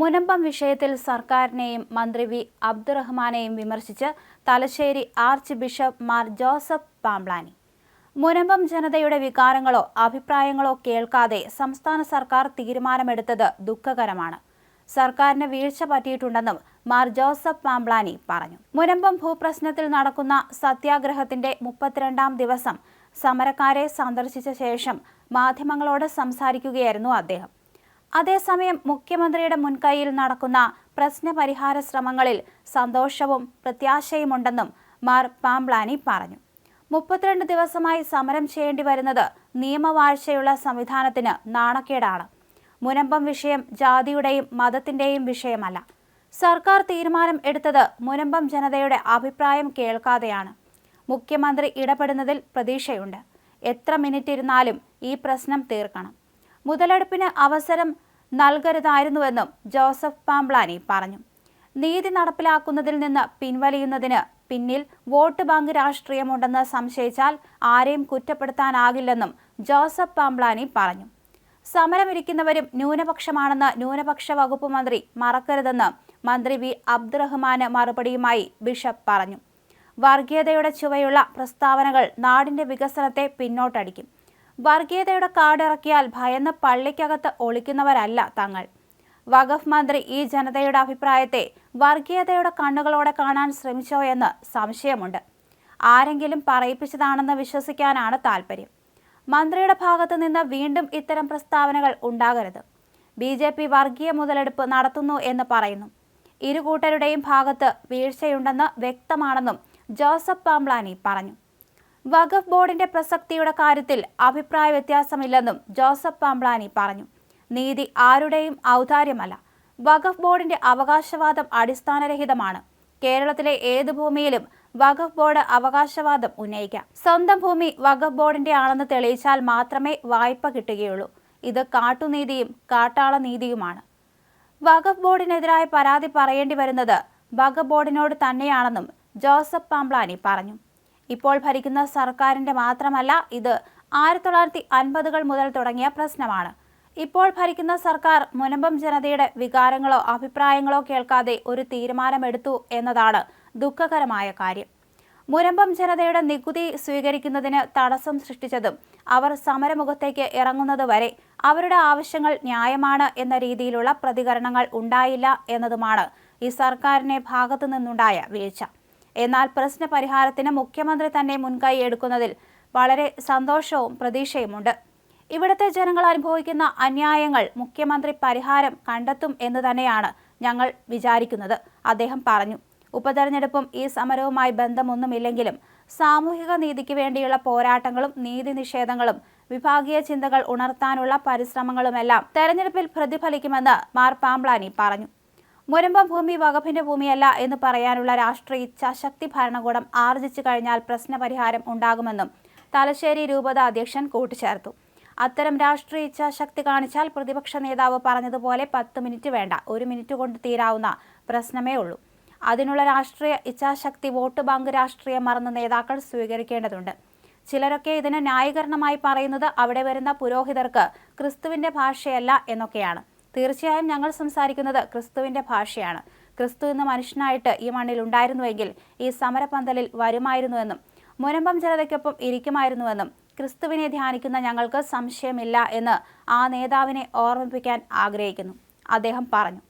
മുനമ്പം വിഷയത്തിൽ സർക്കാരിനെയും മന്ത്രി വി അബ്ദുറഹ്മാനെയും വിമർശിച്ച് തലശ്ശേരി ആർച്ച് ബിഷപ്പ് മാർ ജോസഫ് പാംബ്ലാനി. മുനമ്പം ജനതയുടെ വികാരങ്ങളോ അഭിപ്രായങ്ങളോ കേൾക്കാതെ സംസ്ഥാന സർക്കാർ തീരുമാനമെടുത്തത് ദുഃഖകരമാണ്. സർക്കാരിന് വീഴ്ച പറ്റിയിട്ടുണ്ടെന്നും മാർ ജോസഫ് പാംബ്ലാനി പറഞ്ഞു. മുനമ്പം ഭൂപ്രശ്നത്തിൽ നടക്കുന്ന സത്യാഗ്രഹത്തിന്റെ മുപ്പത്തിരണ്ടാം ദിവസം സമരക്കാരെ സന്ദർശിച്ച ശേഷം മാധ്യമങ്ങളോട് സംസാരിക്കുകയായിരുന്നു അദ്ദേഹം. അതേസമയം മുഖ്യമന്ത്രിയുടെ മുൻകൈയിൽ നടക്കുന്ന പ്രശ്നപരിഹാര ശ്രമങ്ങളിൽ സന്തോഷവും പ്രത്യാശയുമുണ്ടെന്നും മാർ പാംബ്ലാനി പറഞ്ഞു. മുപ്പത്തിരണ്ട് ദിവസമായി സമരം ചെയ്യേണ്ടി വരുന്നത് നിയമവാഴ്ചയുള്ള സംവിധാനത്തിന് നാണക്കേടാണ്. മുനമ്പം വിഷയം ജാതിയുടെയും മതത്തിന്റെയും വിഷയമല്ല. സർക്കാർ തീരുമാനം എടുത്തത് മുനമ്പം ജനതയുടെ അഭിപ്രായം കേൾക്കാതെയാണ്. മുഖ്യമന്ത്രി ഇടപെടുന്നതിൽ പ്രതീക്ഷയുണ്ട്. എത്ര മിനിറ്റ് ഇരുന്നാലും ഈ പ്രശ്നം തീർക്കണം. മുതലെടുപ്പിന് അവസരം നൽകരുതായിരുന്നുവെന്നും ജോസഫ് പാംബ്ലാനി പറഞ്ഞു. നീതി നടപ്പിലാക്കുന്നതിൽ നിന്ന് പിൻവലിയുന്നതിന് പിന്നിൽ വോട്ട് ബാങ്ക് രാഷ്ട്രീയമുണ്ടെന്ന് സംശയിച്ചാൽ ആരെയും കുറ്റപ്പെടുത്താനാകില്ലെന്നും ജോസഫ് പാംബ്ലാനി പറഞ്ഞു. സമരമിരിക്കുന്നവരും ന്യൂനപക്ഷമാണെന്ന് ന്യൂനപക്ഷ വകുപ്പ് മന്ത്രി മറക്കരുതെന്ന് മന്ത്രി വി അബ്ദുറഹ്മാന് മറുപടിയുമായി ബിഷപ്പ് പറഞ്ഞു. വർഗീയതയുടെ ചുവയുള്ള പ്രസ്താവനകൾ നാടിന്റെ വികസനത്തെ പിന്നോട്ടടിക്കും. വർഗീയതയുടെ കാടിറക്കിയാൽ ഭയന്ന് പള്ളിക്കകത്ത് ഒളിക്കുന്നവരല്ല തങ്ങൾ. വഖഫ് മന്ത്രി ഈ ജനതയുടെ അഭിപ്രായത്തെ വർഗീയതയുടെ കണ്ണുകളോടെ കാണാൻ ശ്രമിച്ചോ എന്ന് സംശയമുണ്ട്. ആരെങ്കിലും പറയിപ്പിച്ചതാണെന്ന് വിശ്വസിക്കാനാണ് താല്പര്യം മന്ത്രിയുടെ ഭാഗത്തു നിന്ന് വീണ്ടും ഇത്തരം പ്രസ്താവനകൾ ഉണ്ടാകരുത്. ബി ജെ പി വർഗീയ മുതലെടുപ്പ് നടത്തുന്നു എന്ന് പറയുന്നു. ഇരു കൂട്ടരുടെയും ഭാഗത്ത് വീഴ്ചയുണ്ടെന്ന് വ്യക്തമാണെന്നും ജോസഫ് പാംബ്ലാനി പറഞ്ഞു. വഖഫ് ബോർഡിന്റെ പ്രസക്തിയുടെ കാര്യത്തിൽ അഭിപ്രായ വ്യത്യാസമില്ലെന്നും ജോസഫ് പാംബ്ലാനി പറഞ്ഞു. നീതി ആരുടെയും ഔദാര്യമല്ല. വഖഫ് ബോർഡിന്റെ അവകാശവാദം അടിസ്ഥാനരഹിതമാണ്. കേരളത്തിലെ ഏത് ഭൂമിയിലും വഖഫ് ബോർഡ് അവകാശവാദം ഉന്നയിക്കാം. സ്വന്തം ഭൂമി വഖഫ് ബോർഡിന്റെ ആണെന്ന് തെളിയിച്ചാൽ മാത്രമേ വായ്പ കിട്ടുകയുള്ളൂ. ഇത് കാട്ടുനീതിയും കാട്ടാള നീതിയുമാണ്. വഖഫ് ബോർഡിനെതിരായ പരാതി പറയേണ്ടി വരുന്നത് വഖഫ് ബോർഡിനോട് തന്നെയാണെന്നും ജോസഫ് പാംബ്ലാനി പറഞ്ഞു. ഇപ്പോൾ ഭരിക്കുന്ന സർക്കാരിന്റെ മാത്രമല്ല ഇത് ആയിരത്തി തൊള്ളായിരത്തി അൻപതുകൾ മുതൽ തുടങ്ങിയ പ്രശ്നമാണ്. ഇപ്പോൾ ഭരിക്കുന്ന സർക്കാർ മുനമ്പം ജനതയുടെ വികാരങ്ങളോ അഭിപ്രായങ്ങളോ കേൾക്കാതെ ഒരു തീരുമാനമെടുത്തു എന്നതാണ് ദുഃഖകരമായ കാര്യം. മുനമ്പം ജനതയുടെ നികുതി സ്വീകരിക്കുന്നതിന് തടസ്സം സൃഷ്ടിച്ചതും അവർ സമരമുഖത്തേക്ക് ഇറങ്ങുന്നതുവരെ അവരുടെ ആവശ്യങ്ങൾ ന്യായമാണ് എന്ന രീതിയിലുള്ള പ്രതികരണങ്ങൾ ഉണ്ടായില്ല എന്നതുമാണ് ഈ സർക്കാരിനെ ഭാഗത്തു നിന്നുണ്ടായ വീഴ്ച. എന്നാൽ പ്രശ്ന പരിഹാരത്തിന് മുഖ്യമന്ത്രി തന്നെ മുൻകൈ എടുക്കുന്നതിൽ വളരെ സന്തോഷവും പ്രതീക്ഷയുമുണ്ട്. ഇവിടുത്തെ ജനങ്ങൾ അനുഭവിക്കുന്ന അന്യായങ്ങൾ മുഖ്യമന്ത്രി പരിഹാരം കണ്ടെത്തും എന്ന് തന്നെയാണ് ഞങ്ങൾ വിചാരിക്കുന്നത്. അദ്ദേഹം പറഞ്ഞു ഉപതെരഞ്ഞെടുപ്പും ഈ സമരവുമായി ബന്ധമൊന്നുമില്ലെങ്കിലും സാമൂഹിക നീതിക്ക് വേണ്ടിയുള്ള പോരാട്ടങ്ങളും നീതി നിഷേധങ്ങളും വിഭാഗീയ ചിന്തകൾ ഉണർത്താനുള്ള പരിശ്രമങ്ങളുമെല്ലാം തെരഞ്ഞെടുപ്പിൽ പ്രതിഫലിക്കുമെന്ന് മാർ പാംബ്ലാനി പറഞ്ഞു. മുരമ്പം ഭൂമി വകുപ്പിന്റെ ഭൂമിയല്ല എന്ന് പറയാനുള്ള രാഷ്ട്രീയ ഇച്ഛാശക്തി ഭരണകൂടം ആർജിച്ചു കഴിഞ്ഞാൽ പ്രശ്നപരിഹാരം ഉണ്ടാകുമെന്നും തലശ്ശേരി രൂപത അധ്യക്ഷൻ കൂട്ടിച്ചേർത്തു. അത്തരം രാഷ്ട്രീയ ഇച്ഛാശക്തി കാണിച്ചാൽ പ്രതിപക്ഷ നേതാവ് പറഞ്ഞതുപോലെ പത്ത് മിനിറ്റ് വേണ്ട ഒരു മിനിറ്റ് കൊണ്ട് തീരാവുന്ന പ്രശ്നമേ ഉള്ളൂ. അതിനുള്ള രാഷ്ട്രീയ ഇച്ഛാശക്തി വോട്ട് ബാങ്ക് രാഷ്ട്രീയം മറന്ന നേതാക്കൾ സ്വീകരിക്കേണ്ടതുണ്ട്. ചിലരൊക്കെ ഇതിന് ന്യായീകരണമായി പറയുന്നത് അവിടെ വരുന്ന പുരോഹിതർക്ക് ക്രിസ്തുവിന്റെ ഭാഷയല്ല എന്നൊക്കെയാണ്. തീർച്ചയായും ഞങ്ങൾ സംസാരിക്കുന്നത് ക്രിസ്തുവിന്റെ ഭാഷയാണ്. ക്രിസ്തു എന്ന മനുഷ്യനായിട്ട് ഈ മണ്ണിൽ ഉണ്ടായിരുന്നുവെങ്കിൽ ഈ സമരപന്തലിൽ വരുമായിരുന്നുവെന്നും മുനമ്പം ജനതയ്ക്കൊപ്പം ഇരിക്കുമായിരുന്നുവെന്നും ക്രിസ്തുവിനെ ധ്യാനിക്കുന്ന ഞങ്ങൾക്ക് സംശയമില്ല എന്ന് ആ നേതാവിനെ ഓർമ്മിപ്പിക്കാൻ ആഗ്രഹിക്കുന്നു. അദ്ദേഹം പറഞ്ഞു.